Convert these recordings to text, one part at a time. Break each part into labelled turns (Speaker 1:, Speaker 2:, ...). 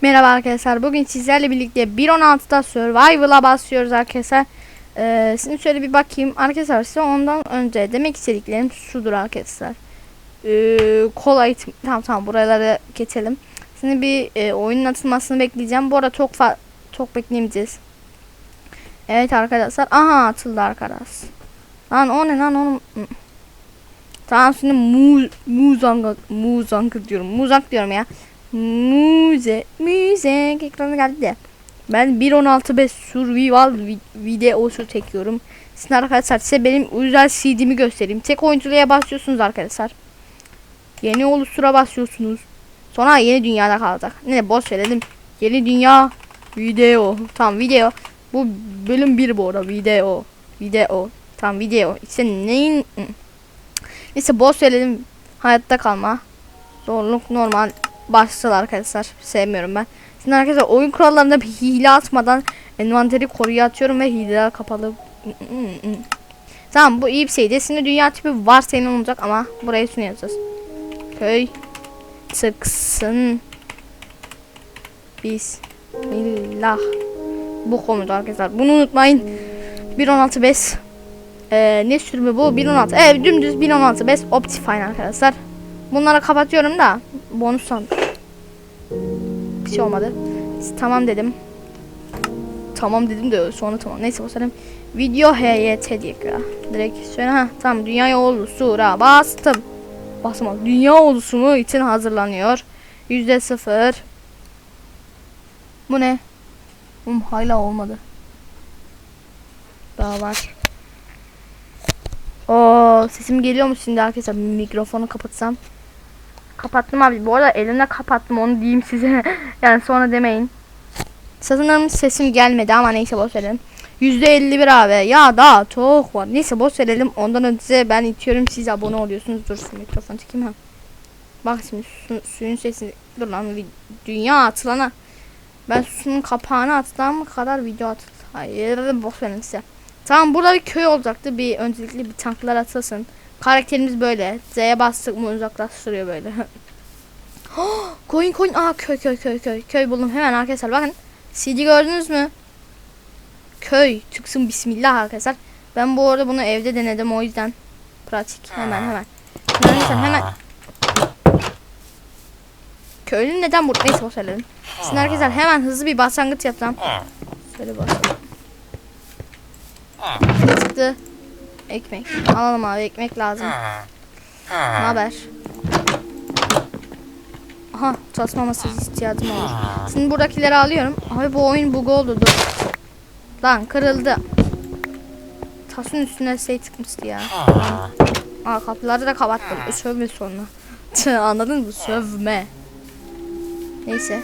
Speaker 1: Merhaba arkadaşlar. Bugün sizlerle birlikte 1.16'da Survival'a basıyoruz arkadaşlar. Ee, şimdi şöyle bir bakayım. Arkadaşlar size ondan önce demek istediklerim şudur arkadaşlar. Ee, kolay tamam tamam buraları geçelim. Şimdi bir e, oyunun atılmasını bekleyeceğim. Bu arada çok çok beklemeyeceğiz. Evet arkadaşlar. Aha atıldı arkadaş. Lan o ne lan onu. Tamam şimdi mu muzanga muzanga diyorum. Muzak diyorum ya. Müze, müze ekranı geldi de. Ben 1.16.5 survival vi- videosu çekiyorum. Sizin arkadaşlar size benim özel CD'mi göstereyim. Tek oyunculuğa basıyorsunuz arkadaşlar. Yeni oluştura basıyorsunuz. Sonra yeni dünyada kalacak. Ne boş verelim. Yeni dünya video. Tamam video. Bu bölüm 1 bu arada video. Video. Tamam video. İşte neyin. Neyse boş verelim. Hayatta kalma. Zorluk normal başladı arkadaşlar. Sevmiyorum ben. Şimdi arkadaşlar oyun kurallarında bir hile atmadan envanteri koruya atıyorum ve hileler kapalı. tamam bu iyi bir şeydi. Şimdi dünya tipi var senin olacak ama buraya şunu yazacağız. Köy çıksın. Bismillah. Bu komut arkadaşlar. Bunu unutmayın. 1.16.5 ee, ne sürümü bu? 1.16. Evet dümdüz 1.16.5 Optifine arkadaşlar. Bunları kapatıyorum da bonus sandım. Bir şey olmadı. Tamam dedim. Tamam dedim de sonra tamam. Neyse o senin video HYT diye ya. Direkt söyle ha. Tamam dünya olusura bastım. Basmadım. Dünya oluşumu için hazırlanıyor. Yüzde sıfır. Bu ne? Um, hala olmadı. Daha var. Oo, sesim geliyor mu şimdi arkadaşlar? Mikrofonu kapatsam. Kapattım abi. Bu arada elimle kapattım onu diyeyim size. yani sonra demeyin. Sanırım sesim gelmedi ama neyse boş verelim. %51 abi. Ya daha çok var. Neyse boş verelim. Ondan önce ben itiyorum. Siz abone oluyorsunuz. Dur şu mikrofonu çekeyim ha. Bak şimdi su, suyun sesi. Dur lan. Dünya atılana. Ben suyun kapağını attığım kadar video atıldı. Hayır boş verin size. Tamam burada bir köy olacaktı. Bir öncelikle bir tanklar atılsın. Karakterimiz böyle. Z'ye bastık mı uzaklaştırıyor böyle. koyun koyun. Aa köy köy köy köy. Köy buldum hemen arkadaşlar. Bakın. CD gördünüz mü? Köy. Çıksın bismillah arkadaşlar. Ben bu arada bunu evde denedim o yüzden. Pratik. Hemen hemen. Arkadaşlar hemen. Köylü neden burada? Neyse boş verelim. Şimdi arkadaşlar hemen hızlı bir başlangıç yapacağım. Şöyle basalım. Çıktı. Ekmek. Alalım abi ekmek lazım. Ne haber? Aha çalışma masası ihtiyacım olur. Şimdi buradakileri alıyorum. Abi bu oyun bug oldu dur. Lan kırıldı. Tasın üstüne şey çıkmıştı ya. Aa kapıları da kapattım. Sövme sonra. Anladın mı? Sövme. Neyse.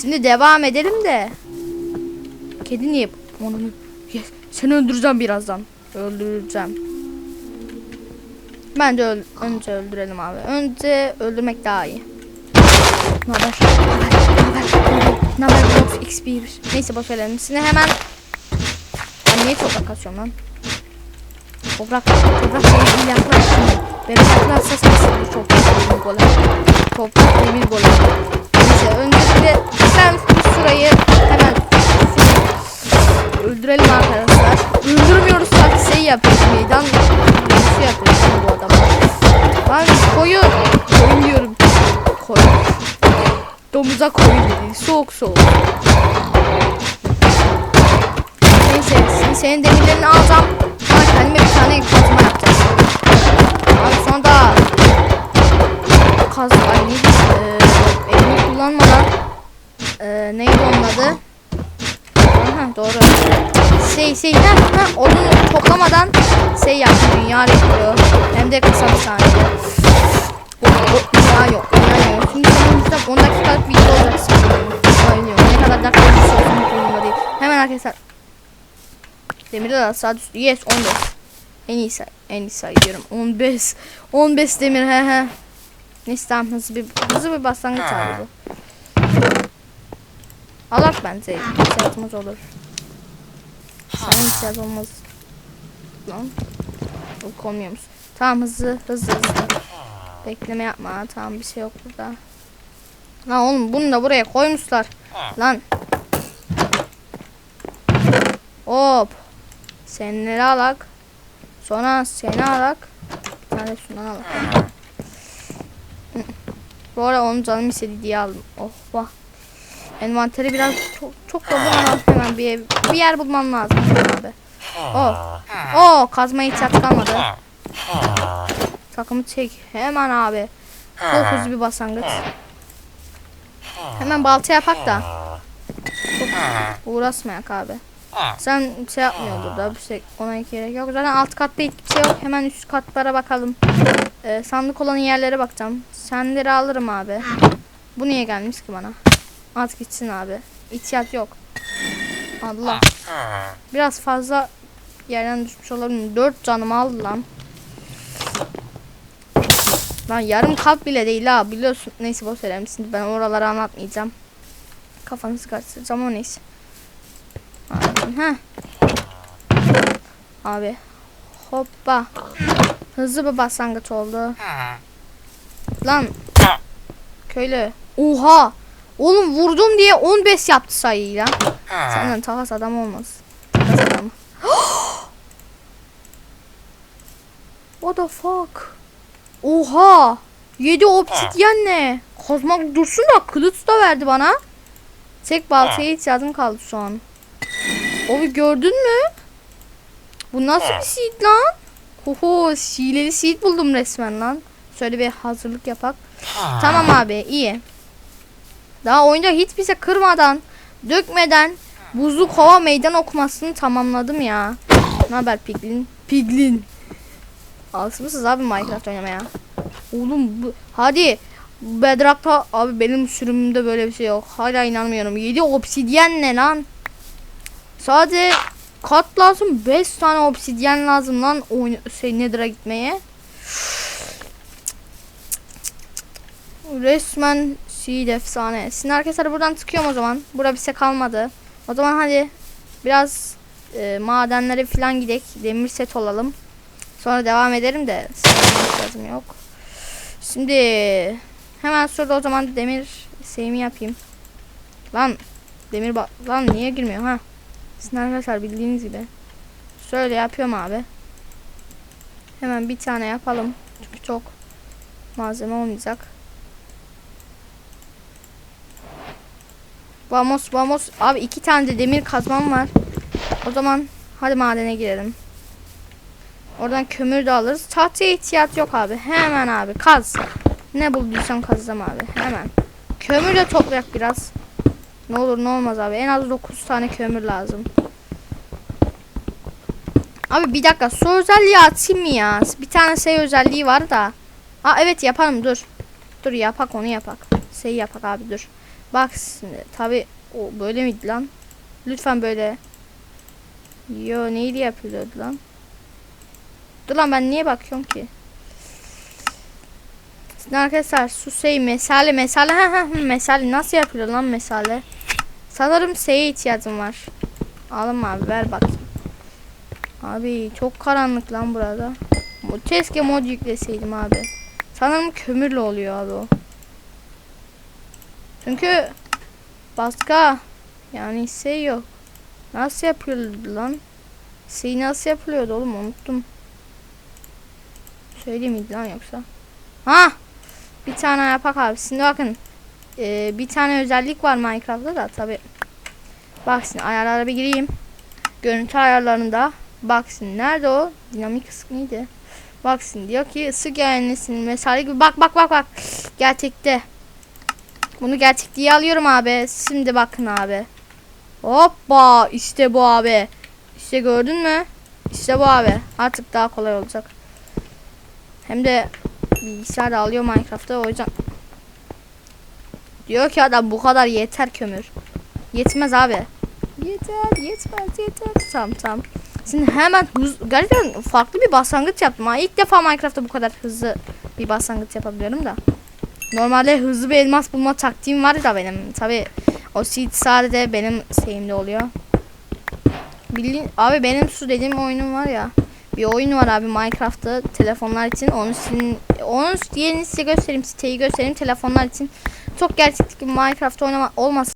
Speaker 1: Şimdi devam edelim de. Kedi niye? Onu Yes. Seni öldüreceğim birazdan. Öldüreceğim. Bence öl önce öldürelim abi. Önce öldürmek daha iyi. Haber? Ne haber? Box XP1. Neyse boş verelim. Şimdi hemen ben niye toprak kaçıyorum lan? Toprak, toprak demir yaklaş şimdi. Benim yaklaş ses kesildi toprak demir golem. Toprak demir golem. Neyse öncelikle Domuza koyun dedi. Soğuk soğuk. Neyse şimdi senin demirlerini alacağım. Ama kendime bir tane kazma yapacağız. Abi sonra da kaz ay neydi? Ee, elimi kullanmadan ee, neydi onun adı? Aha doğru. Şey şey ha ha onu toplamadan şey yaptı dünya rekoru. Hem de kısa bir saniyede. Dünya yok. Dünya yok. Şimdi sanırım 10 dakikalık video olacak sanırım. Oynuyorum. Ne kadar dakika şey olsun umurumda değil. Hemen arkadaşlar. Demiri de sağ düştü. Yes 15. En iyi say. En iyi say diyorum. 15. 15 demir he he. Neyse tamam hızlı bir, hızlı bir başlangıç abi bu. Alak bence ihtiyacımız olur. Senin ihtiyaç olmaz. Lan. Yok olmuyor musun? Tamam hızlı hızlı hızlı. Bekleme yapma. Tamam bir şey yok burada. Lan oğlum bunu da buraya koymuşlar. Lan. Hop. Senleri alak. Sonra seni alak. Bir tane şundan alak. Bu ara onun canım istedi diye aldım. Oh vah. Envanteri biraz çok çok doldu ama hemen bir, ev- bir yer bulmam lazım abi. Oh. Oh kazma ihtiyaç kalmadı. Takımı çek. Hemen abi. Çok hızlı bir başlangıç. Hemen balta yapak da. Çok uğraşmayak abi. Sen şey yapmıyordur da bir şey ona gerek yok. Zaten alt katta hiçbir şey yok. Hemen üst katlara bakalım. Ee, sandık olan yerlere bakacağım. Senleri alırım abi. Bu niye gelmiş ki bana? At gitsin abi. İhtiyaç yok. Allah. Biraz fazla yerden düşmüş olabilir. 4 canım aldı lan. Lan yarım kalp bile değil ha biliyorsun. Neyse boş verelim şimdi ben oraları anlatmayacağım. Kafanızı karıştıracağım o neyse. Heh. Abi. Hoppa. Hızlı bir başlangıç oldu. Lan. Köylü. Oha. Oğlum vurdum diye 15 yaptı sayıyı lan. Senden takas adam olmaz. Takas adam. What the fuck? Oha! 7 obsidyen ne? Kazmak dursun da kılıç da verdi bana. Tek baltaya ihtiyacım kaldı şu an. Abi gördün mü? Bu nasıl bir seed lan? Oho, şiileli seed buldum resmen lan. Şöyle bir hazırlık yapak. Tamam abi, iyi. Daha oyunda hiç bize kırmadan, dökmeden buzlu kova meydan okumasını tamamladım ya. Ne haber Piglin? Piglin. Alışmışsınız abi Minecraft oynamaya. Oğlum bu, hadi Bedrock'ta abi benim sürümümde böyle bir şey yok. Hala inanmıyorum. 7 obsidyen ne lan? Sadece kat lazım. 5 tane obsidyen lazım lan oyun şey Nether'a gitmeye. Resmen seed efsane. Sizin arkadaşlar buradan çıkıyorum o zaman. Burada bir şey kalmadı. O zaman hadi biraz e, madenlere falan gidelim. Demir set olalım. Sonra devam ederim de lazım yok. Şimdi hemen şurada o zaman demir şeyimi yapayım. Lan demir lan niye girmiyor ha? Sizin bildiğiniz gibi. Şöyle yapıyorum abi. Hemen bir tane yapalım. Çünkü çok malzeme olmayacak. Vamos vamos. Abi iki tane de demir kazmam var. O zaman hadi madene girelim. Oradan kömür de alırız. Tahtaya ihtiyaç yok abi. Hemen abi kaz. Ne bulduysam kazacağım abi. Hemen. Kömür de toplayak biraz. Ne olur ne olmaz abi. En az 9 tane kömür lazım. Abi bir dakika. Su özelliği atayım mı ya? Bir tane şey özelliği var da. Aa evet yapalım dur. Dur yapak onu yapak. Şey yapak abi dur. Bak şimdi tabi o böyle miydi lan? Lütfen böyle. Yo neydi yapıyordu lan? Dur lan ben niye bakıyorum ki? Şimdi arkadaşlar su şey mesale mesale ha ha mesale nasıl yapılıyor lan mesale? Sanırım şeye ihtiyacım var. Alın abi ver bakayım. Abi çok karanlık lan burada. Bu keşke mod yükleseydim abi. Sanırım kömürle oluyor abi o. Çünkü başka yani şey yok. Nasıl yapıyordu lan? Şey nasıl yapılıyordu oğlum unuttum. Söyleyeyim miydi lan yoksa? Ha! Bir tane yapak abi. Şimdi bakın. Ee, bir tane özellik var Minecraft'ta da tabi. Bak şimdi ayarlara bir gireyim. Görüntü ayarlarında. Bak şimdi nerede o? Dinamik kısmıydı. Bak şimdi diyor ki ısı gelmesinin mesela gibi. Bak bak bak bak. Gerçekte. Bunu gerçek diye alıyorum abi. Şimdi bakın abi. Hoppa işte bu abi. İşte gördün mü? İşte bu abi. Artık daha kolay olacak. Hem de bilgisayar alıyor Minecraft'ta o yüzden. Diyor ki adam bu kadar yeter kömür. Yetmez abi. Yeter yetmez yeter. Tamam tamam. Şimdi hemen hız, gerçekten farklı bir başlangıç yaptım. Ha. İlk defa Minecraft'ta bu kadar hızlı bir başlangıç yapabiliyorum da. Normalde hızlı bir elmas bulma taktiğim var da benim. Tabi o seed sadece benim şeyimde oluyor. Bildiğin, abi benim su dediğim oyunum var ya. Bir oyun var abi Minecraft'ta telefonlar için. Onu sizin onun yerini size göstereyim, siteyi göstereyim telefonlar için. çok gerçekçi bir Minecraft oynama olmasa